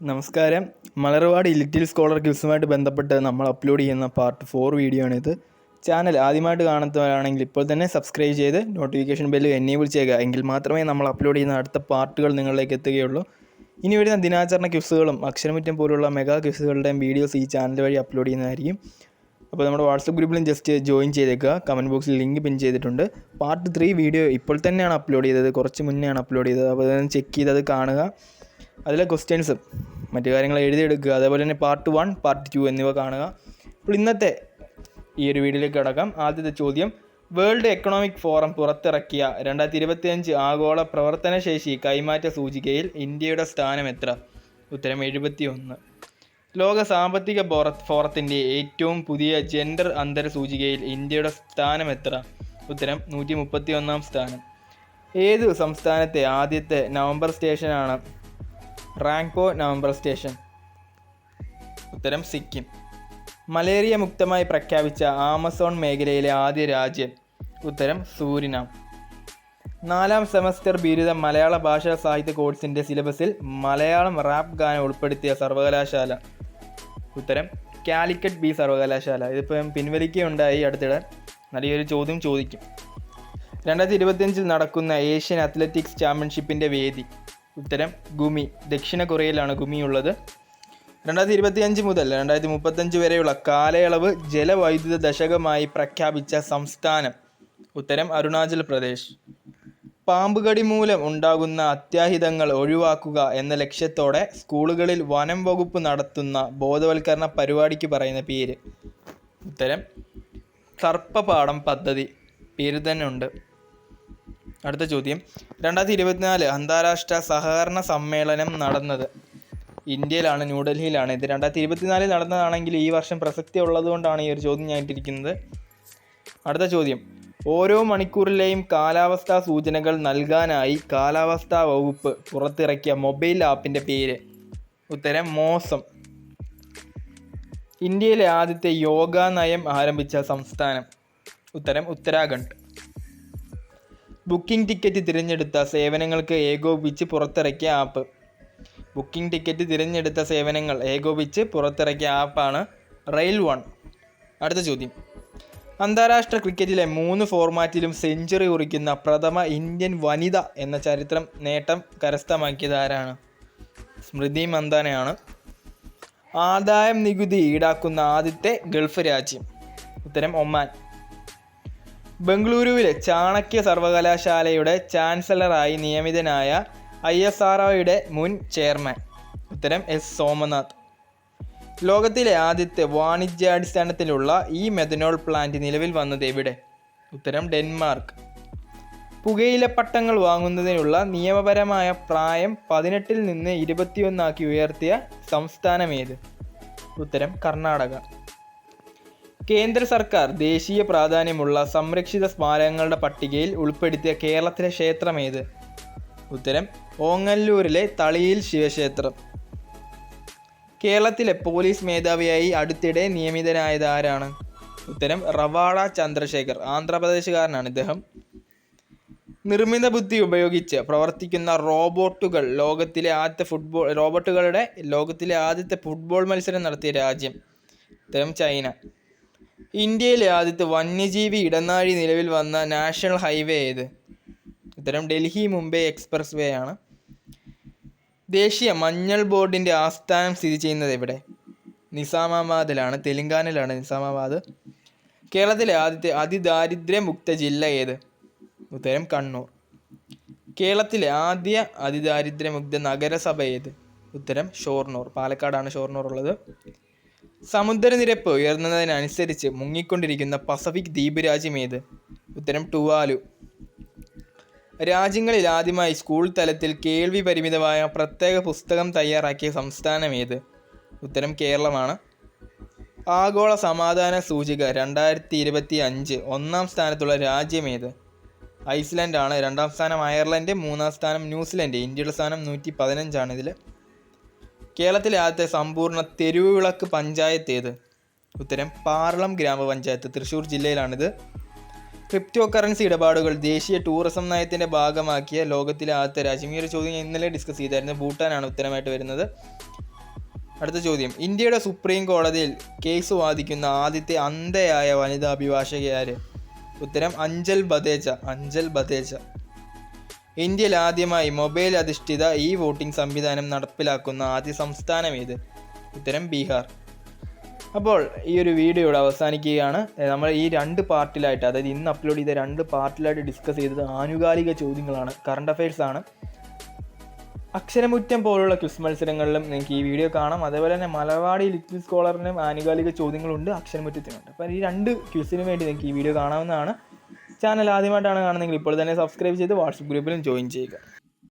നമസ്കാരം. മലർവാട് ഇലിറ്റിൽ സ്കോളർ ക്യൂസുമായിട്ട് ബന്ധപ്പെട്ട് നമ്മൾ അപ്ലോഡ് ചെയ്യുന്ന പാർട്ട് ഫോർ വീഡിയോ ആണിത്. ചാനൽ ആദ്യമായിട്ട് കാണുന്നവരാണെങ്കിൽ ഇപ്പോൾ തന്നെ സബ്സ്ക്രൈബ് ചെയ്ത് നോട്ടിഫിക്കേഷൻ ബെല്ല് എന്നേ ചെയ്യുക. എങ്കിൽ മാത്രമേ നമ്മൾ അപ്ലോഡ് ചെയ്യുന്ന അടുത്ത പാർട്ടുകൾ നിങ്ങളിലേക്ക് എത്തുകയുള്ളൂ. ഇനി വരുന്ന ദിനാചരണ ക്വിസുകളും അക്ഷരമുറ്റം പോലുള്ള മെഗാ ക്വിസുകളുടെയും വീഡിയോസ് ഈ ചാനൽ വഴി അപ്ലോഡ് ചെയ്യുന്നതായിരിക്കും. അപ്പോൾ നമ്മുടെ വാട്സപ്പ് ഗ്രൂപ്പിലും ജസ്റ്റ് ജോയിൻ ചെയ്തേക്കുക. കമന്റ് ബോക്സിൽ ലിങ്ക് പിൻ ചെയ്തിട്ടുണ്ട്. പാർട്ട് ത്രീ വീഡിയോ ഇപ്പോൾ തന്നെയാണ് അപ്ലോഡ് ചെയ്തത്. കുറച്ച് മുന്നെയാണ് അപ്ലോഡ് ചെയ്തത്. അപ്പോൾ ചെക്ക് ചെയ്ത് അത് കാണുക. അതിലെ ക്വസ്റ്റ്യൻസും മറ്റു കാര്യങ്ങൾ എഴുതിയെടുക്കുക. അതേപോലെ തന്നെ പാർട്ട് വൺ പാർട്ട് ടു എന്നിവ കാണുക. അപ്പോൾ ഇന്നത്തെ ഈ ഒരു വീഡിയോയിലേക്ക് കടക്കാം. ആദ്യത്തെ ചോദ്യം വേൾഡ് എക്കണോമിക് ഫോറം പുറത്തിറക്കിയ രണ്ടായിരത്തി ഇരുപത്തിയഞ്ച് ആഗോള പ്രവർത്തനശേഷി കൈമാറ്റ സൂചികയിൽ ഇന്ത്യയുടെ സ്ഥാനം എത്ര? ഉത്തരം എഴുപത്തി ഒന്ന് ലോക സാമ്പത്തിക ഫോറത്തിന്റെ ഏറ്റവും പുതിയ ജെൻഡർ അന്തര സൂചികയിൽ ഇന്ത്യയുടെ സ്ഥാനം എത്ര? ഉത്തരം നൂറ്റി മുപ്പത്തി ഒന്നാം സ്ഥാനം. ഏത് സംസ്ഥാനത്തെ ആദ്യത്തെ നവംബർ സ്റ്റേഷനാണ് റാങ്പോ നവംബർ സ്റ്റേഷൻ. ഉത്തരം സിക്കിം. മലേറിയ മുക്തമായി പ്രഖ്യാപിച്ച ആമസോൺ മേഖലയിലെ ആദ്യ രാജ്യം. ഉത്തരം സൂരിനാം. നാലാം സെമസ്റ്റർ ബിരുദ മലയാള ഭാഷാ സാഹിത്യ കോഴ്സിന്റെ സിലബസിൽ മലയാളം റാപ്പ് ഗാനം ഉൾപ്പെടുത്തിയ സർവകലാശാല. ഉത്തരം കാലിക്കറ്റ് ബി സർവകലാശാല. ഇതിപ്പം പിൻവലിക്കുകയുണ്ടായി. അടുത്തിടെ നല്ലൊരു ചോദ്യം ചോദിക്കും. രണ്ടായിരത്തി ഇരുപത്തിയഞ്ചിൽ നടക്കുന്ന ഏഷ്യൻ അത്ലറ്റിക്സ് ചാമ്പ്യൻഷിപ്പിന്റെ വേദി. ഉത്തരം ഗുമി. ദക്ഷിണ കൊറിയയിലാണ് ഗുമി ഉള്ളത് രണ്ടായിരത്തി ഇരുപത്തിയഞ്ച് മുതൽ രണ്ടായിരത്തി മുപ്പത്തഞ്ച് വരെയുള്ള കാലയളവ് ജലവൈദ്യുത ദശകമായി പ്രഖ്യാപിച്ച സംസ്ഥാനം. ഉത്തരം അരുണാചൽ പ്രദേശ്. പാമ്പുകടി മൂലം ഉണ്ടാകുന്ന അത്യാഹിതങ്ങൾ ഒഴിവാക്കുക എന്ന ലക്ഷ്യത്തോടെ സ്കൂളുകളിൽ വനം വകുപ്പ് നടത്തുന്ന ബോധവൽക്കരണ പരിപാടിക്ക് പറയുന്ന പേര്. ഉത്തരം സർപ്പപാഠം പദ്ധതി. പേര് തന്നെ ഉണ്ട് അടുത്ത ചോദ്യം. രണ്ടായിരത്തി ഇരുപത്തിനാല് അന്താരാഷ്ട്ര സഹകരണ സമ്മേളനം നടന്നത് ഇന്ത്യയിലാണ് ന്യൂഡൽഹിയിലാണ്. ഇത് രണ്ടായിരത്തി ഇരുപത്തിനാലിൽ നടന്നതാണെങ്കിൽ ഈ വർഷം പ്രസക്തി ഉള്ളതുകൊണ്ടാണ് ഈ ഒരു ചോദ്യം ഞാൻ ഇട്ടിരിക്കുന്നത്. അടുത്ത ചോദ്യം. ഓരോ മണിക്കൂറിലെയും കാലാവസ്ഥാ സൂചനകൾ നൽകാനായി കാലാവസ്ഥാ വകുപ്പ് പുറത്തിറക്കിയ മൊബൈൽ ആപ്പിന്റെ പേര്. ഉത്തരം മോസം. ഇന്ത്യയിലെ ആദ്യത്തെ യോഗ നയം ആരംഭിച്ച സംസ്ഥാനം. ഉത്തരം ഉത്തരാഖണ്ഡ്. ബുക്കിംഗ് ടിക്കറ്റ് തിരഞ്ഞെടുത്ത സേവനങ്ങൾക്ക് ഏകോപിച്ച് പുറത്തിറക്കിയ ആപ്പ്. ബുക്കിംഗ് ടിക്കറ്റ് തിരഞ്ഞെടുത്ത സേവനങ്ങൾ ഏകോപിച്ച് പുറത്തിറക്കിയ ആപ്പാണ് റെയിൽ വൺ. അടുത്ത ചോദ്യം. അന്താരാഷ്ട്ര ക്രിക്കറ്റിലെ മൂന്ന് ഫോർമാറ്റിലും സെഞ്ചുറി കുറിക്കുന്ന പ്രഥമ ഇന്ത്യൻ വനിത എന്ന ചരിത്രം നേട്ടം കരസ്ഥമാക്കിയത് ആരാണ്? സ്മൃതി മന്ദാനയാണ്. ആദായം നികുതി ഈടാക്കുന്ന ആദ്യത്തെ ഗൾഫ് രാജ്യം. ഉത്തരം ഒമാൻ. ബംഗളൂരുവിലെ ചാണക്യ സർവകലാശാലയുടെ ചാൻസലറായി നിയമിതനായ ഐ എസ് ആർ മുൻ ചെയർമാൻ. ഉത്തരം എസ് സോമനാഥ്. ലോകത്തിലെ ആദ്യത്തെ വാണിജ്യാടിസ്ഥാനത്തിലുള്ള ഈ മെഥനോൾ പ്ലാന്റ് നിലവിൽ വന്നത് എവിടെ? ഉത്തരം ഡെൻമാർക്ക്. പുകയില പട്ടങ്ങൾ വാങ്ങുന്നതിനുള്ള നിയമപരമായ പ്രായം പതിനെട്ടിൽ നിന്ന് ഇരുപത്തിയൊന്നാക്കി ഉയർത്തിയ സംസ്ഥാനമേത്? ഉത്തരം കർണാടക. കേന്ദ്ര സർക്കാർ ദേശീയ പ്രാധാന്യമുള്ള സംരക്ഷിത സ്മാരകങ്ങളുടെ പട്ടികയിൽ ഉൾപ്പെടുത്തിയ കേരളത്തിലെ ക്ഷേത്രമേത് ഉത്തരം ഓങ്ങല്ലൂരിലെ തളിയിൽ ശിവക്ഷേത്രം. കേരളത്തിലെ പോലീസ് മേധാവിയായി അടുത്തിടെ നിയമിതനായത് ആരാണ്? ഉത്തരം റവാഡ ചന്ദ്രശേഖർ ആന്ധ്രാപ്രദേശുകാരനാണ് ഇദ്ദേഹം. നിർമ്മിത ബുദ്ധി ഉപയോഗിച്ച് പ്രവർത്തിക്കുന്ന റോബോട്ടുകൾ ലോകത്തിലെ ആദ്യത്തെ ഫുട്ബോൾ റോബോട്ടുകളുടെ ലോകത്തിലെ ആദ്യത്തെ ഫുട്ബോൾ മത്സരം നടത്തിയ രാജ്യം ഉത്തരം ചൈന. ഇന്ത്യയിലെ ആദ്യത്തെ വന്യജീവി ഇടനാഴി നിലവിൽ വന്ന നാഷണൽ ഹൈവേ ഏത്? ഉത്തരം ഡൽഹി മുംബൈ എക്സ്പ്രസ് വേ ആണ്. ദേശീയ മഞ്ഞൾ ബോർഡിന്റെ ആസ്ഥാനം സ്ഥിതി ചെയ്യുന്നത് എവിടെ? നിസാമാബാദിലാണ് തെലങ്കാനയിലാണ് നിസാമാബാദ്. കേരളത്തിലെ ആദ്യത്തെ അതിദാരിദ്ര്യമുക്ത ജില്ല ഏത്? ഉത്തരം കണ്ണൂർ. കേരളത്തിലെ ആദ്യ അതിദാരിദ്ര്യമുക്ത നഗരസഭ ഏത്? ഉത്തരം ഷോർണൂർ. പാലക്കാടാണ് ഷോർണൂർ ഉള്ളത്. സമുദ്രനിരപ്പ് ഉയർന്നതിനനുസരിച്ച് മുങ്ങിക്കൊണ്ടിരിക്കുന്ന പസഫിക് ദ്വീപ് രാജ്യം ഏത്? ഉത്തരം ടുവാലു. രാജ്യങ്ങളിൽ ആദ്യമായി സ്കൂൾ തലത്തിൽ കേൾവി പരിമിതമായ പ്രത്യേക പുസ്തകം തയ്യാറാക്കിയ സംസ്ഥാനം ഏത്? ഉത്തരം കേരളമാണ്. ആഗോള സമാധാന സൂചിക രണ്ടായിരത്തി ഇരുപത്തി അഞ്ച് ഒന്നാം സ്ഥാനത്തുള്ള രാജ്യം ഏത്? ഐസ്ലാൻഡ് ആണ് രണ്ടാം സ്ഥാനം അയർലൻഡ് മൂന്നാം സ്ഥാനം ന്യൂസിലൻഡ്. ഇന്ത്യയുടെ സ്ഥാനം നൂറ്റി പതിനഞ്ചാണ് ഇതിൽ കേരളത്തിലെ ആദ്യത്തെ സമ്പൂർണ തെരുവ് വിളക്ക് പഞ്ചായത്ത് ഏത്? ഉത്തരം പാർളം ഗ്രാമപഞ്ചായത്ത് തൃശ്ശൂർ ജില്ലയിലാണിത്. ക്രിപ്റ്റോ കറൻസി ഇടപാടുകൾ ദേശീയ ടൂറിസം നയത്തിന്റെ ഭാഗമാക്കിയ ലോകത്തിലെ ആദ്യത്തെ രാജ്യം. ഈ ഒരു ചോദ്യം ഞാൻ ഇന്നലെ ഡിസ്കസ് ചെയ്തായിരുന്നു. ഭൂട്ടാനാണ് ഉത്തരമായിട്ട് വരുന്നത്. അടുത്ത ചോദ്യം. ഇന്ത്യയുടെ സുപ്രീം കോടതിയിൽ കേസ് വാദിക്കുന്ന ആദ്യത്തെ അന്ധയായ വനിതാ അഭിഭാഷകയാര്? ഉത്തരം അഞ്ചൽ ബദേജ അഞ്ചൽ ബദേജ ഇന്ത്യയിൽ ആദ്യമായി മൊബൈൽ അധിഷ്ഠിത ഇ വോട്ടിംഗ് സംവിധാനം നടപ്പിലാക്കുന്ന ആദ്യ സംസ്ഥാനം ഏത്? ഉത്തരം ബീഹാർ. അപ്പോൾ ഈ ഒരു വീഡിയോ ഇവിടെ അവസാനിക്കുകയാണ്. നമ്മൾ ഈ രണ്ട് പാർട്ടിലായിട്ട് അതായത് ഇന്ന് അപ്ലോഡ് ചെയ്ത രണ്ട് പാർട്ടിലായിട്ട് ഡിസ്കസ് ചെയ്തത് ആനുകാലിക ചോദ്യങ്ങളാണ്. കറണ്ട് അഫയേഴ്സ് ആണ്. അക്ഷരമുറ്റം പോലുള്ള ക്വിസ് മത്സരങ്ങളിലും നിങ്ങൾക്ക് ഈ വീഡിയോ കാണാം. അതേപോലെ തന്നെ മലവാടി ലിറ്റിൽ സ്കോളറിനും ആനുകാലിക ചോദ്യങ്ങളുണ്ട് അക്ഷരമുറ്റത്തിനുണ്ട്. അപ്പോൾ ഈ രണ്ട് ക്വിസിന് വേണ്ടി നിങ്ങൾക്ക് ഈ വീഡിയോ കാണാവുന്നതാണ്. ചാനൽ ആദ്യമായിട്ടാണ് കാണുന്നതെങ്കിൽ ഇപ്പോൾ തന്നെ സബ്സ്ക്രൈബ് ചെയ്ത് വാട്സപ്പ് ഗ്രൂപ്പിലും ജോയിൻ ചെയ്യുക.